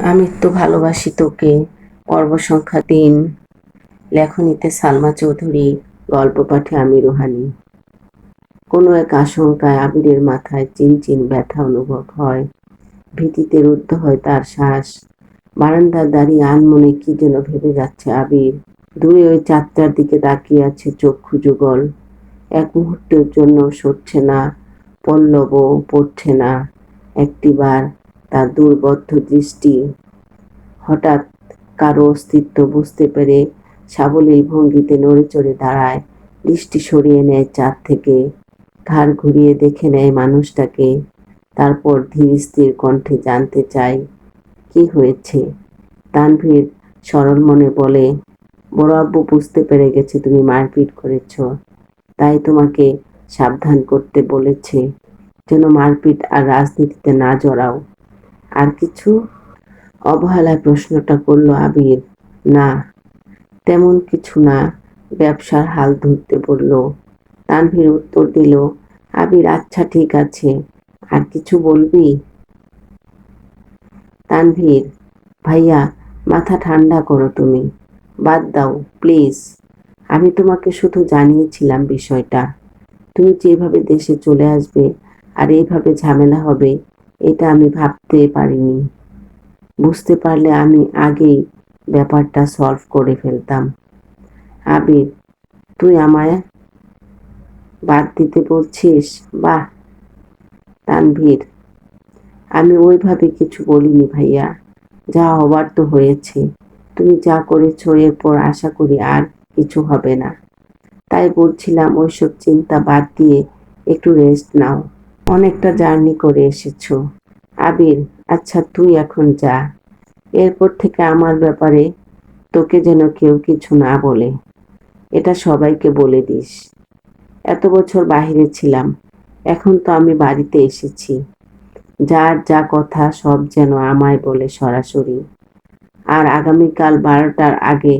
আমি তো ভালোবাসি তোকে পর্ব সংখ্যা তিন। লেখনীতে সালমা চৌধুরী, গল্প পাঠে আমি রুহানি। কোনো এক আশঙ্কায় আবিরের মাথায় চিনচিন ব্যথা অনুভব হয়। ভীতিতে রুদ্ধ হয় তার শ্বাস। বারান্দার দাঁড়িয়ে আনমনে কি যেন ভেবে যাচ্ছে আবির। দূরে ওই চারটার দিকে তাকিয়ে আছে চক্ষু যুগল এক মুহূর্তের জন্য সরছে না পল্লব পড়ছে না। একটিবার তার দুর্বদ্ধ দৃষ্টি। হঠাৎ কারও অস্তিত্ব বুঝতে পেরে সাবলীল ভঙ্গিতে নড়ে চড়ে দাঁড়ায়, দৃষ্টি সরিয়ে নেয় চাঁদ থেকে। ঘাড় ঘুরিয়ে দেখে নেয় মানুষটাকে। তারপর ধীর স্থির কণ্ঠে জানতে চায়, কি হয়েছে? তানভীর সরল মনে বলে, বড় আব্বু বুঝতে পেরে গেছে তুমি মারপিট করেছ। তাই তোমাকে সাবধান করতে বলেছে। যেন মারপিট আর রাজনীতিতে না জড়াও। আর কিছু অবহেলায় প্রশ্নটা করল আবির। না, তেমন কিছু না, ব্যবসার হাল ধরতে বলল। তানভীর উত্তর দিল, আবির আচ্ছা ঠিক আছে, আর কিছু বলবি? তানভীর, ভাইয়া, মাথা ঠান্ডা করো তুমি, বাদ দাও, প্লিজ। আমি তোমাকে শুধু জানিয়েছিলাম বিষয়টা। তুমি যেভাবে দেশে চলে আসবে আর এইভাবে ঝামেলা হবে এটা আমি ভাবতে পারিনি। বুঝতে পারলে আমি আগেই ব্যাপারটা সলভ করে ফেলতাম। আবির, তুই আমায় বাদ দিতে বলছিস? বাহ, তানভীর। আমি ওইভাবে কিছু বলিনি ভাইয়া। যা হবার তো হয়েছে। তুমি যা করেছ, এরপর আশা করি আর কিছু হবে না। তাই বলছিলাম ওইসব চিন্তা বাদ দিয়ে একটু রেস্ট নাও। অনেকটা জার্নি করে এসেছ। আবির আচ্ছা তুই এখন যা। এরপর থেকে আমার ব্যাপারে তোকে যেন কেউ কিছু না বলে। এটা সবাইকে বলে দিস। এত বছর বাহিরে ছিলাম, এখন তো আমি বাড়িতে এসেছি। যার যা কথা সব যেন আমায় বলে সরাসরি। আর আগামীকাল বারোটার আগে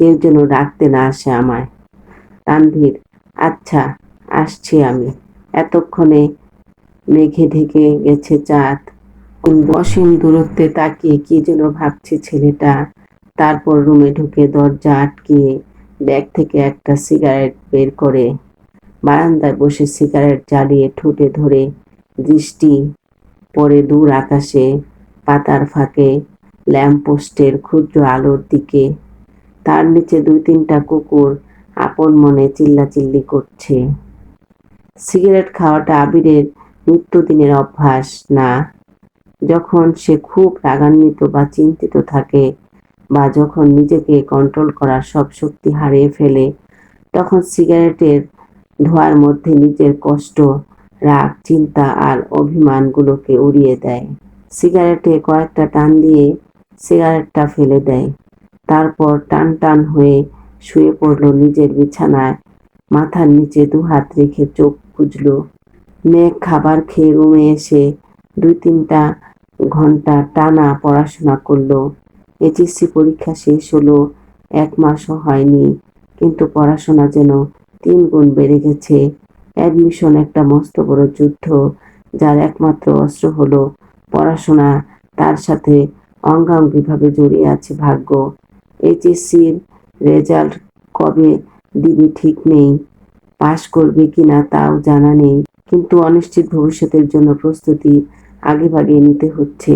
কেউ যেন ডাকতে না আসে আমায়। তানভীর আচ্ছা আসছি আমি। এতক্ষণে মেঘে ঢেকে গেছে চাঁদ। অসীম দূরত্বে তাকিয়ে কি যেন ভাবছে ছেলেটা। তারপর রুমে ঢুকে দরজা আটকিয়ে ব্যাগ থেকে একটা সিগারেট বের করে। বারান্দায় বসে সিগারেট জ্বালিয়ে ঠোঁটে ধরে দৃষ্টি পরে দূর আকাশে, পাতার ফাঁকে, ল্যাম্পপোস্টের ক্ষুদ্র আলোর দিকে। তার নিচে দুই তিনটা কুকুর আপন মনে চিল্লাচিল্লি করছে। সিগারেট খাওয়াটা আবিরের নিত্যদিনের অভ্যাস না। যখন সে খুব রাগান্বিত বা চিন্তিত থাকে বা যখন নিজেকে কন্ট্রোল করার সব শক্তি হারিয়ে ফেলে, তখন সিগারেটের ধোয়ার মধ্যে নিজের কষ্ট, রাগ, চিন্তা আর অভিমানগুলোকে উড়িয়ে দেয়। সিগারেটে কয়েকটা টান দিয়ে সিগারেটটা ফেলে দেয়। তারপর টান টান হয়ে শুয়ে পড়ল নিজের বিছানায়। মাথার নিচে দু হাত রেখে চোখ খুঁজল মেঘ খাবার খেয়ে রুমে এসে দুই তিনটা ঘণ্টা টানা পড়াশোনা করল। এইচএসসি পরীক্ষা শেষ হলো, এক মাসও হয়নি, কিন্তু পড়াশোনা যেন তিন গুণ বেড়ে গেছে। অ্যাডমিশন একটা মস্ত বড় যুদ্ধ, যার একমাত্র অস্ত্র হলো পড়াশোনা। তার সাথে অঙ্গাঙ্গিভাবে জড়িয়ে আছে ভাগ্য। এইচএসসির রেজাল্ট কবে দিবে ঠিক নেই, পাশ করবে কিনা তাও জানা নেই। কিন্তু অনিশ্চিত ভবিষ্যতের জন্য প্রস্তুতি আগে ভাগে নিতে হচ্ছে।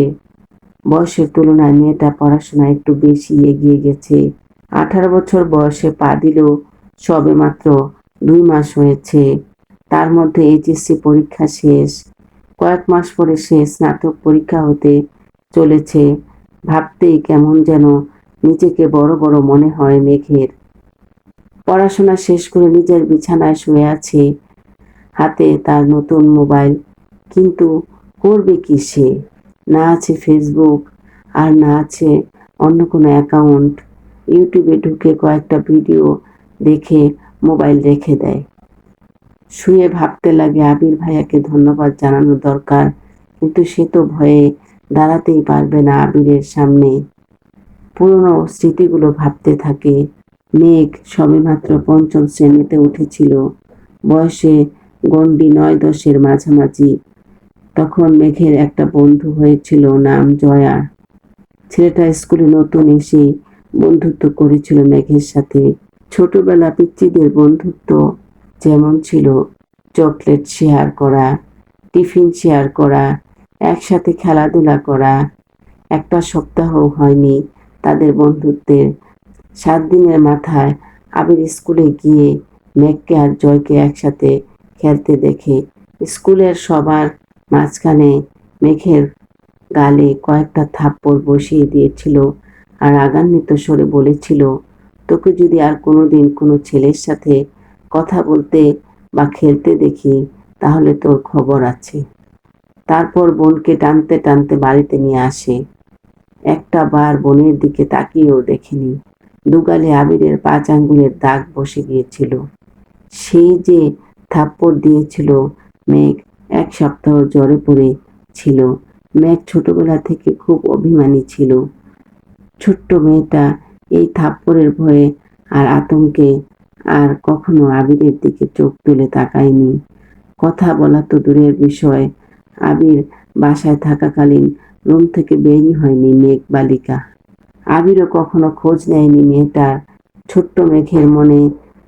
বয়সের তুলনায় মেয়েটা পড়াশোনা একটু বেশি এগিয়ে গেছে। আঠারো বছর বয়সে পা দিলেও সবে মাত্র দুই মাস হয়েছে। তার মধ্যে এইচএসসি পরীক্ষা শেষ। কয়েক মাস পরে সে স্নাতক পরীক্ষা হতে চলেছে। ভাবতেই কেমন যেন নিজেকে বড় বড় মনে হয় মেঘের। পড়াশোনা শেষ করে নিজের বিছানায় শুয়ে আছে। হাতে তার নতুন মোবাইল। কিন্তু করবে কি সে? না আছে ফেসবুক আর না আছে অন্য কোনো অ্যাকাউন্ট ইউটিউবে ঢুকে কয়েকটা ভিডিও দেখে মোবাইল রেখে দেয়। শুয়ে ভাবতে লাগে আবির ভাইয়াকে ধন্যবাদ জানানো দরকার, কিন্তু সে তো ভয়ে দাঁড়াতেই পারবে না আবিরের সামনে। পুরনো স্মৃতিগুলো ভাবতে থাকে। মেঘ সবেমাত্র পঞ্চম শ্রেণীতে উঠেছিল। বয়সে গণ্ডি নয় দশের মাঝামাঝি। তখন মেঘের একটা বন্ধু হয়েছিল নাম জয়া। ছেলেটা স্কুলে নতুন এসে বন্ধুত্ব করেছিল মেঘের সাথে। ছোটবেলা পিচ্চিদের বন্ধুত্ব যেমন ছিল, চকলেট শেয়ার করা, টিফিন শেয়ার করা, একসাথে খেলাধুলা করা। একটা সপ্তাহ হয়নি তাদের বন্ধুত্বের। সাত দিনের মাথায় আবির স্কুলে গিয়ে মেঘকে আর জয়কে একসাথে খেলতে দেখে। স্কুলের সবার মাঝখানে মেঘের গালে কয়েকটা থাপ্পড় বসিয়ে দিয়েছিল আর আগান্বিত স্বরে বলেছিল, তোকে যদি আর কোনোদিন কোনো ছেলের সাথে কথা বলতে বা খেলতে দেখি, তাহলে তোর খবর আছে। তারপর বোনকে টানতে টানতে বাড়িতে নিয়ে আসে। একটা বার বোনের দিকে তাকিয়েও দেখেনি। দুগালে আবিরের পাঁচ আঙ্গুলের দাগ বসে গিয়েছিল। সেই যে থাপ্পড় দিয়েছিল। মেঘ এক সপ্তাহ জ্বরে পড়ে ছিল। মেঘ ছোটবেলা থেকে খুব অভিমানী ছিল। ছোট্ট মেয়েটা এই থাপ্পড়ের ভয়ে আর আতঙ্কে আর কখনো আবিরের দিকে চোখ তুলে তাকায়নি। কথা বলা তো দূরের বিষয়। আবির বাসায় থাকাকালীন রুম থেকে বেরই হয়নি মেঘ বালিকা। আবিরও কখনো খোঁজ নেয়নি মেয়েটার। ছোট্ট মেঘের মনে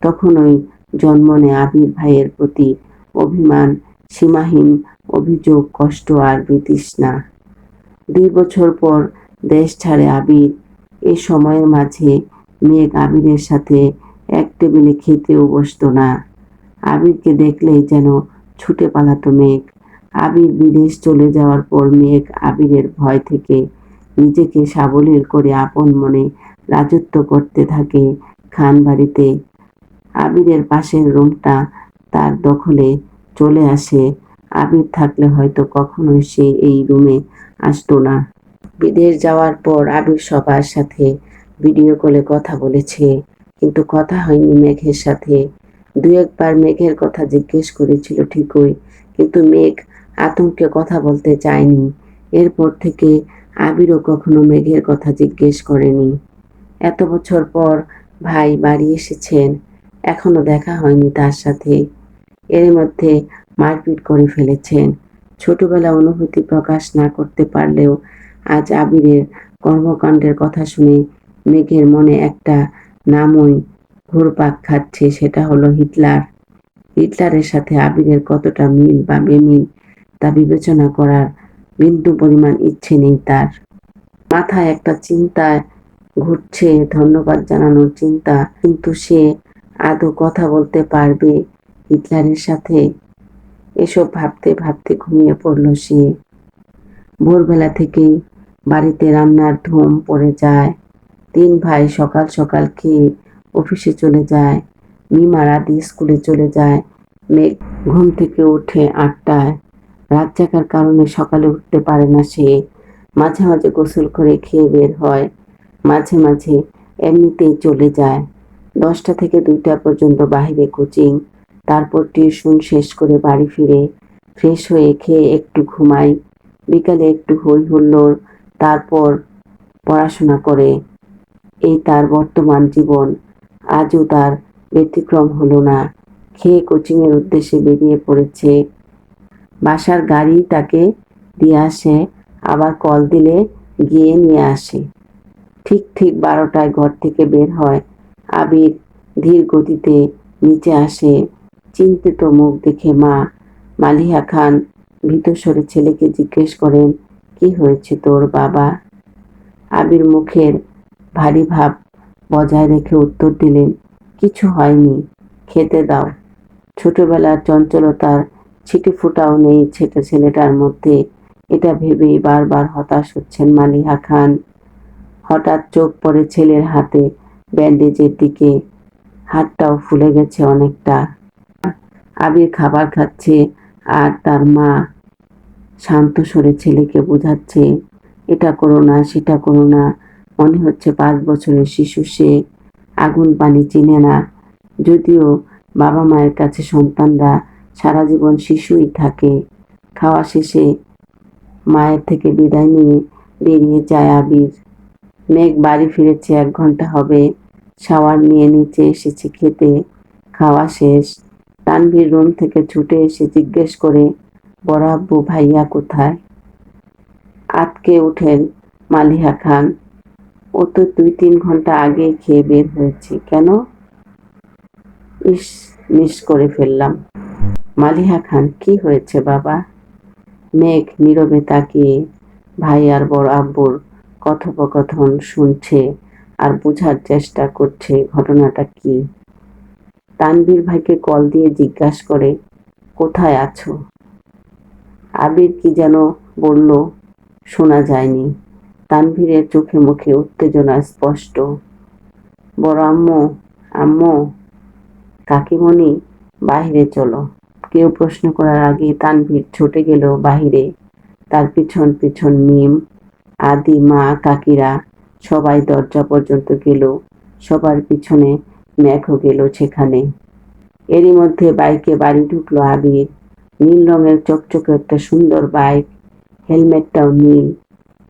তখনই জন্ম নেয়। আবির ভাইয়ের প্রতি অভিমান, সীমাহীন অভিযোগ, কষ্ট আর বিতৃষ্ণা। দুই বছর পর দেশ ছাড়ে আবির। এ সময়ের মাঝে মেঘ আবিরের সাথে এক টেবিলে খেতেও বসতো না। আবিরকে দেখলেই যেন ছুটে পালাতো মেঘ। আবির বিদেশ চলে যাওয়ার পর মেঘ আবিরের ভয় থেকে নিজেকে সাবলীল করে আপন মনে রাজত্ব করতে থাকে খান বাড়িতে আবিরের পাশের রুমটা তার দখলে চলে আসে। আবির থাকলে হয়তো কখনোই সে এই রুমে আসতো না। বিদেশ যাওয়ার পর আবির সবার সাথে ভিডিও কলে কথা বলেছে, কিন্তু কথা হয়নি মেঘের সাথে। দু একবার মেঘের কথা জিজ্ঞেস করেছিল ঠিকই, কিন্তু মেঘ আতঙ্কে কথা বলতে চায়নি। এরপর থেকে আবিরও কখনো মেঘের কথা জিজ্ঞেস করেনি। এত বছর পর ভাই বাড়ি এসেছেন এখনও দেখা হয়নি তার সাথে। এর মধ্যে মারপিট করে ফেলেছেন। ছোটবেলা অনুভূতি প্রকাশ না করতে পারলেও আজ আবিরের কর্মকাণ্ডের কথা শুনে মেঘের মনে একটা নামই ঘুরপাক খাচ্ছে, সেটা হলো হিটলার। হিটলারের সাথে আবিরের কতটা মিল বা বেমিল তা বিবেচনা করার বিন্দু পরিমাণ ইচ্ছে নেই তার। মাথায় একটা চিন্তা ঘুরছে, ধন্যবাদ জানানোর চিন্তা, কিন্তু সে আদৌ কথা বলতে পারবে? হিটলারের সাথে এসব ভাবতে ভাবতে ঘুমিয়ে পড়ল সে। ভোরবেলা থেকেই বাড়িতে রান্নার ধুম পড়ে যায়। তিন ভাই সকাল সকাল খেয়ে অফিসে চলে যায়। মিমা রাদি স্কুলে চলে যায়। মেঘ ঘুম থেকে উঠে আটটায়। রাত জাগার কারণে সকালে উঠতে পারে না সে। মাঝে মাঝে গোসল করে খেয়ে বের হয়। মাঝে মাঝে এমনিতেই চলে যায়। দশটা থেকে দুইটা পর্যন্ত বাহিরে কোচিং, তারপর টিউশন শেষ করে বাড়ি ফিরে, ফ্রেশ হয়ে খেয়ে একটু ঘুমাই, বিকালে একটু হই হুল্লোড় তারপর পড়াশোনা করে। এই তার বর্তমান জীবন। আজও তার ব্যতিক্রম হলো না। খেয়ে কোচিংয়ের উদ্দেশ্যে বেরিয়ে পড়েছে। বাসার গাড়ি তাকে দিয়ে আসে, আবার কল দিলে গিয়ে নিয়ে আসে। ঠিক ঠিক বারোটায় ঘর থেকে বের হয়। আবির ধীর গতিতে নিচে আসে। চিন্তিত মুখ দেখে মা মালিহা খান ভীতস্বরে ছেলেকে জিজ্ঞেস করেন, কি হয়েছে তোর বাবা? আবির মুখের ভারী ভাব বজায় রেখে উত্তর দিলেন, কিছু হয়নি, খেতে দাও। ছোটবেলার চঞ্চলতার ছিটে ফুটাও নেই ছেটে ছেলেটার মধ্যে। এটা ভেবেই বারবার হতাশ হচ্ছেন মালিহা খান। হঠাৎ চোখ পড়ে ছেলের হাতে ব্যান্ডেজের দিকে হাতটাও ফুলে গেছে অনেকটা। আবির খাবার খাচ্ছে আর তার মা শান্ত সরে ছেলেকে বোঝাচ্ছে, এটা করো না, সেটা করো না। মনে হচ্ছে পাঁচ বছরের শিশু, সে আগুন পানি চিনে না। যদিও বাবা মায়ের কাছে সন্তানরা সারা জীবন শিশুই থাকে। খাওয়া শেষে মায়ের থেকে বিদায় নিয়ে বেরিয়ে যায় আবির। মেঘ বাড়ি ফিরেছে, এক ঘণ্টা হবে। শাওয়ার নিয়ে নিচে এসেছে খেতে, খাওয়া শেষ। তানভীর রুম থেকে ছুটে এসে জিজ্ঞেস করে, বড় ভাইয়া কোথায়? আটকে উঠেন মালিহা খান, ও তো দুই তিন ঘণ্টা আগে খেয়ে বের হয়েছে। কেন? ইস, মিস করে ফেললাম। মালিহা খান, কি হয়েছে বাবা? মেঘ, নীরবে তাকিয়ে ভাই আর বড় আব্বুর কথোপকথন শুনছে। আর বোঝার চেষ্টা করছে ঘটনাটা কি। তানবীর ভাইকে কল দিয়ে জিজ্ঞাসা করে, কোথায় আছো? আবির কি যেন বলল, শোনা যায়নি। তানভীরের চোখে মুখে উত্তেজনা স্পষ্ট। বড় আম্মু আম্মু, কাকিমণি বাহিরে চলো। কেউ প্রশ্ন করার আগে তানভীর ছুটে গেল বাহিরে তার পিছন পিছন মিম আদি, মা, কাকিরা সবাই দরজা পর্যন্ত গেল। সবার পিছনে মেঘও গেল সেখানে। এরই মধ্যে বাইকে বাড়ি ঢুকলো আবির। নীল রঙের চকচকে একটা সুন্দর বাইক, হেলমেটটাও নীল।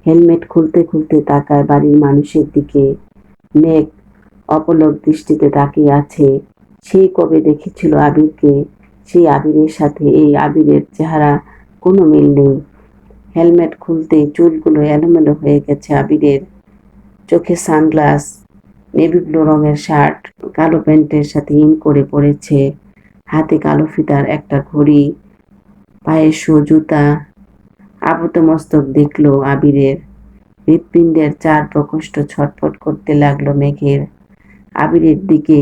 হেলমেট খুলতে খুলতে তাকায় বাড়ির মানুষের দিকে। মেঘ অপলক দৃষ্টিতে তাকিয়ে আছে। সেই কবে দেখেছিল আবিরকে? সেই আবিরের সাথে এই আবিরের চেহারা কোনো মিল নেই। হেলমেট খুলতে চুলগুলো এলোমেলো হয়ে গেছে আবিরের। চোখে সানগ্লাস, নেভি ব্লু রঙের শার্ট, কালো প্যান্টের সাথে ইন করে পড়েছে হাতে কালো ফিতার একটা ঘড়ি পায়ে শু, জুতা। মস্তক দেখল আবিরের। হৃৎপিণ্ডের চার প্রকোষ্ঠ ছটফট করতে লাগল মেঘের। আবিরের দিকে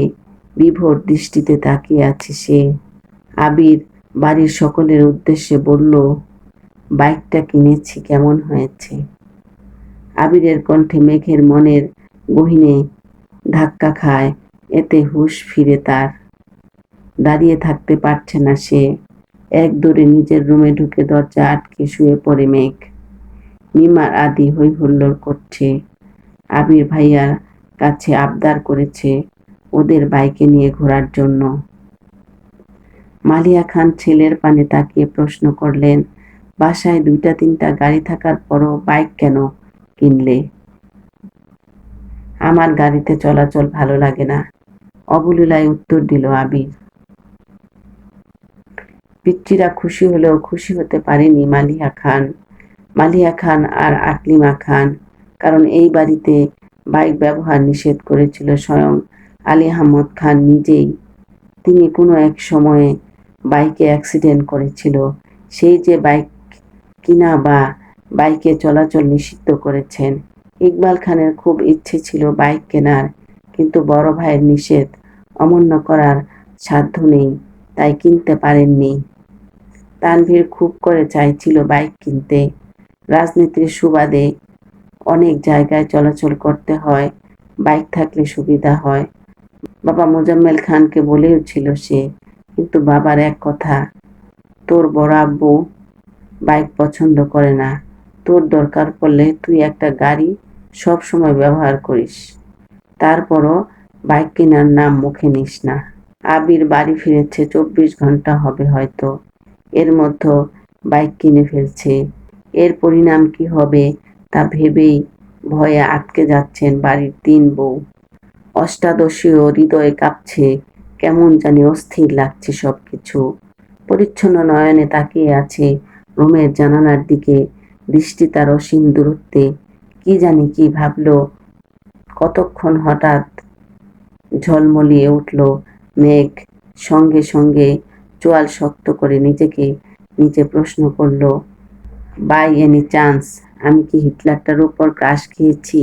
বিভোর দৃষ্টিতে তাকিয়ে আছে সে। আবির বাড়ির সকলের উদ্দেশ্যে বলল, বাইকটা কিনেছি, কেমন হয়েছে? আবিরের কণ্ঠে মেঘের মনের গহিনে ধাক্কা খায়, এতে হুশ ফিরে তার। দাঁড়িয়ে থাকতে পারছে না সে। এক দৌড়ে নিজের রুমে ঢুকে দরজা আটকে শুয়ে পড়ে মেঘ। নিমার আদি হই হুল্লোড় করছে। আবির ভাইয়ার কাছে আবদার করেছে ওদের বাইকে নিয়ে ঘোরার জন্য। মালিয়া খান ছেলের পানে তাকিয়ে প্রশ্ন করলেন, বাসায় দুইটা তিনটা গাড়ি থাকার পরও বাইক কেন? কিনলে। আমার গাড়িতে চলাচল ভালো লাগে না, অবলীলায় উত্তর দিল আবির। পিচ্চিরা খুশি হলেও খুশি হতে পারেনি মালিয়া খান। মালিয়া খান আর আকলিমা খান, কারণ এই বাড়িতে বাইক ব্যবহার নিষেধ করেছিল স্বয়ং আলী আহমদ খান নিজেই। তিনি কোনো এক সময়ে বাইকে অ্যাক্সিডেন্ট করেছিল। সেই যে বাইক কিনা বা বাইকে চলাচল নিষিদ্ধ করেছেন। ইকবাল খানের খুব ইচ্ছে ছিল বাইক কেনার, কিন্তু বড় ভাইয়ের নিষেধ অমান্য করার সাধ্য নেই, তাই কিনতে পারেননি। তানভীর খুব করে চাইছিল বাইক কিনতে। রাজনীতির সুবাদে অনেক জায়গায় চলাচল করতে হয়, বাইক থাকলে সুবিধা হয়। বাবা মোজাম্মেল খানকে বলেও ছিল সে, কিন্তু বাবার এক কথা, তোর বড় আব্বু বাইক পছন্দ করে না। তোর দরকার পড়লে তুই একটা গাড়ি সব সময় ব্যবহার করিস। তারপরও বাইক কেনার নাম মুখে নিস না। আবির বাড়ি ফিরেছে চব্বিশ ঘণ্টা হবে হয়তো। এর মধ্যে বাইক কিনে ফেলছে। এর পরিণাম কি হবে তা ভেবেই ভয়ে আটকে যাচ্ছেন বাড়ির তিন বউ। অষ্টাদশীয় হৃদয়ে কাঁপছে, কেমন জানি অস্থির লাগছে সব কিছু পরিচ্ছন্ন নয়নে তাকিয়ে আছে রুমের জানালার দিকে। দৃষ্টি তার অসীম দূরত্বে। কি জানি কি ভাবল। কতক্ষণ হঠাৎ ঝলমলিয়ে উঠল মেঘ। সঙ্গে সঙ্গে চোয়াল শক্ত করে নিজেকে নিজে প্রশ্ন করল, বাই এনি চান্স, আমি কি হিটলারটার উপর ক্রাশ খেয়েছি?